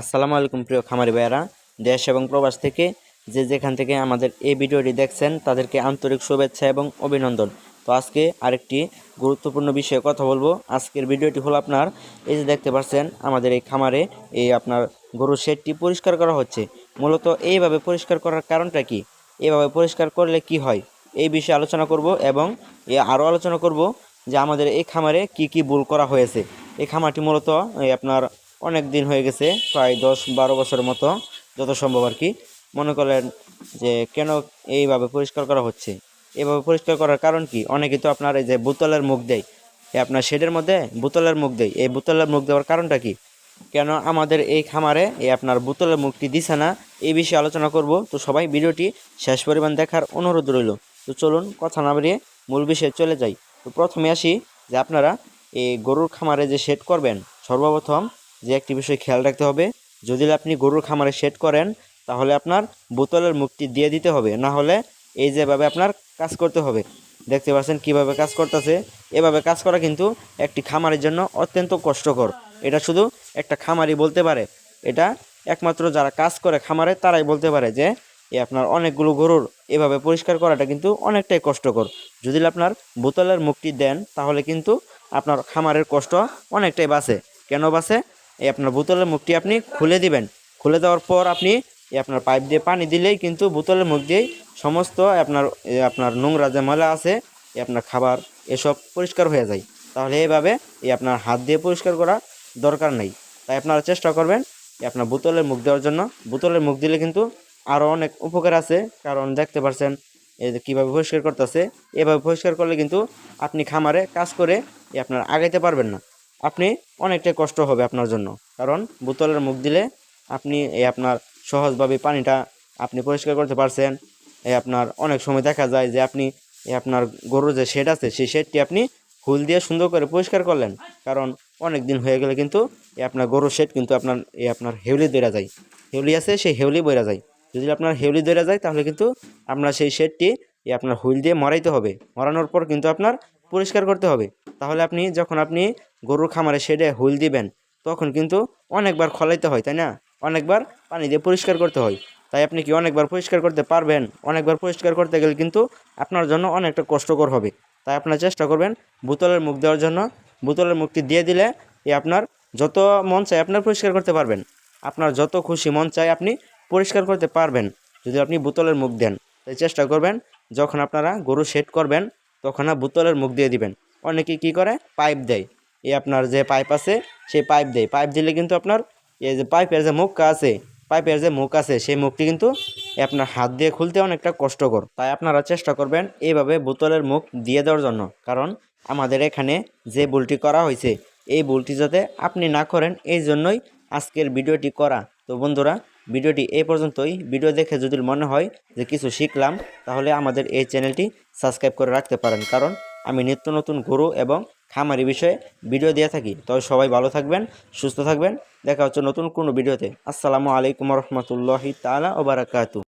আসসালামু আলাইকুম প্রিয় খামারি ভাইয়ারা। দেশ এবং প্রবাস থেকে যে যেখান থেকে আমাদের এই ভিডিওটি দেখছেন, তাদেরকে আন্তরিক শুভেচ্ছা এবং অভিনন্দন। তো আজকে আরেকটি গুরুত্বপূর্ণ বিষয়ে কথা বলব। আজকের ভিডিওটি হলো আপনার, এই যে দেখতে পাচ্ছেন, আমাদের এই খামারে এই আপনার গরুর শেডটি পরিষ্কার করা হচ্ছে। মূলত এইভাবে পরিষ্কার করার কারণটা কি? এভাবে পরিষ্কার করলে কি হয়? এই বিষয়ে আলোচনা করব এবং আরও আলোচনা করব যে আমাদের এই খামারে কি কি ভুল করা হয়েছে। এই খামারটি মূলত আপনার অনেক দিন হয়ে গেছে, প্রায় দশ বারো বছরের মতো যত সম্ভব আর কি। মনে করেন যে কেন এইভাবে পরিষ্কার করা হচ্ছে? এভাবে পরিষ্কার করার কারণ কি? অনেকে তো আপনার এই যে বোতলের মুখ দেয় এই আপনার শেডের মধ্যে বোতলের মুখ দেয়, এই বোতলের মুখ দেওয়ার কারণটা কি? কেন আমাদের এই খামারে এই আপনার বোতলের মুখটি দিছে না? এই বিষয়ে আলোচনা করব। তো সবাই ভিডিওটি শেষ পরিমাণ দেখার অনুরোধ রইল। তো চলুন কথা না বাড়িয়ে মূল বিষয়ে চলে যাই। তো প্রথমে আসি যে আপনারা এই গরুর খামারে যে শেড করবেন, সর্বপ্রথম যে একটি বিষয় খেয়াল রাখতে হবে। যদি আপনি গরুর খামারে শেড করেন, তাহলে আপনার বোতলের মুখটি দিয়ে দিতে হবে। না হলে এই যেভাবে আপনার কাজ করতে হবে। দেখতে পাচ্ছেন কীভাবে কাজ করতেছে। এভাবে কাজ করা কিন্তু একটি খামারের জন্য অত্যন্ত কষ্টকর। এটা শুধু একটা খামারই বলতে পারে। এটা একমাত্র যারা কাজ করে খামারে, তারাই বলতে পারে যে, এ আপনার অনেকগুলো গরুর এভাবে পরিষ্কার করাটা কিন্তু অনেকটাই কষ্টকর। যদি আপনার বোতলের মুখটি দেন, তাহলে কিন্তু আপনার খামারের কষ্ট অনেকটাই বাঁচে। কেন বাঁচে? এই আপনার বোতলের মুখটি আপনি খুলে দিবেন। খুলে দেওয়ার পর আপনি এই আপনার পাইপ দিয়ে পানি দিলেই কিন্তু বোতলের মুখ দিয়েই সমস্ত আপনার আপনার নোংরা যে ময়লা আছে, এই আপনার খাবার, এসব পরিষ্কার হয়ে যায়। তাহলে এইভাবে এই আপনার হাত দিয়ে পরিষ্কার করা দরকার নেই। তাই আপনারা চেষ্টা করবেন আপনার বোতলের মুখ দেওয়ার জন্য। বোতলের মুখ দিলে কিন্তু আরও অনেক উপকার আছে। কারণ দেখতে পাচ্ছেন এই যে কীভাবে পরিষ্কার করতেছে, এভাবে পরিষ্কার করলে কিন্তু আপনি খামারে কাজ করে আপনার আগাইতে পারবেন না। আপনি অনেকটাই কষ্ট হবে আপনার জন্য। কারণ বোতলের মুখ দিলে আপনি এই আপনার সহজভাবে পানিটা আপনি পরিষ্কার করতে পারছেন। এই আপনার অনেক সময় দেখা যায় যে আপনি এই আপনার গরুর যে শেড আছে, সেই শেডটি আপনি ফুল দিয়ে সুন্দর করে পরিষ্কার করলেন। কারণ অনেক দিন হয়ে গেলে কিন্তু এই আপনার গরুর শেড কিন্তু আপনার, এই আপনার হেউলি দইরা যায়। হেউলি আছে, সেই হেউলি বইরা যায়। যদি আপনার হেউলি দইরা যায়, তাহলে কিন্তু আপনার সেই শেডটি এই আপনার হুইল দিয়ে মরাইতে হবে। মরানোর পর কিন্তু আপনার পরিষ্কার করতে হবে। তাহলে আপনি যখন আপনি গরুর খামারে সেডে হুইল দিবেন, তখন কিন্তু অনেকবার খলাইতে হয়, তাই না? অনেকবার পানি দিয়ে পরিষ্কার করতে হয়। তাই আপনি কি অনেকবার পরিষ্কার করতে পারবেন? অনেকবার পরিষ্কার করতে গেলে কিন্তু আপনার জন্য অনেকটা কষ্টকর হবে। তাই আপনার চেষ্টা করবেন বোতলের মুখ দেওয়ার জন্য। বোতলের মুখটি দিয়ে দিলে এ আপনার যত মন চায় আপনার পরিষ্কার করতে পারবেন। আপনার যত খুশি মন চায় আপনি পরিষ্কার করতে পারবেন, যদি আপনি বোতলের মুখ দেন। তাই চেষ্টা করবেন যখন আপনারা গরু সেট করবেন তখন বোতলের মুখ দিয়ে দিবেন। অনেকে কি করে? পাইপ দেয়। এই আপনার যে পাইপ আছে, সেই পাইপ দেয়। পাইপ দিলে কিন্তু আপনার এই যে পাইপের যে মুখ আছে, পাইপের যে মুখ আছে, সেই মুখটি কিন্তু আপনার হাত দিয়ে খুলতে অনেকটা কষ্টকর। তাই আপনারা চেষ্টা করবেন এইভাবে বোতলের মুখ দিয়ে দেওয়ার জন্য। কারণ আমাদের এখানে যে ভুলটি করা হয়েছে, এই ভুলটি যাতে আপনি না করেন, এই জন্যই আজকের ভিডিওটি করা। তো বন্ধুরা ভিডিওটি এই পর্যন্তই। ভিডিও দেখে যদি মনে হয় যে কিছু শিখলাম, তাহলে আমাদের এই চ্যানেলটি সাবস্ক্রাইব করে রাখতে পারেন। কারণ আমি নিত্য নতুন গরু এবং খামারি বিষয়ে ভিডিও দিয়ে থাকি। তবে সবাই ভালো থাকবেন, সুস্থ থাকবেন। দেখা হচ্ছে নতুন কোনো ভিডিওতে। আসসালামু আলাইকুম রহমতুল্লাহি তালা ও বারাকাতু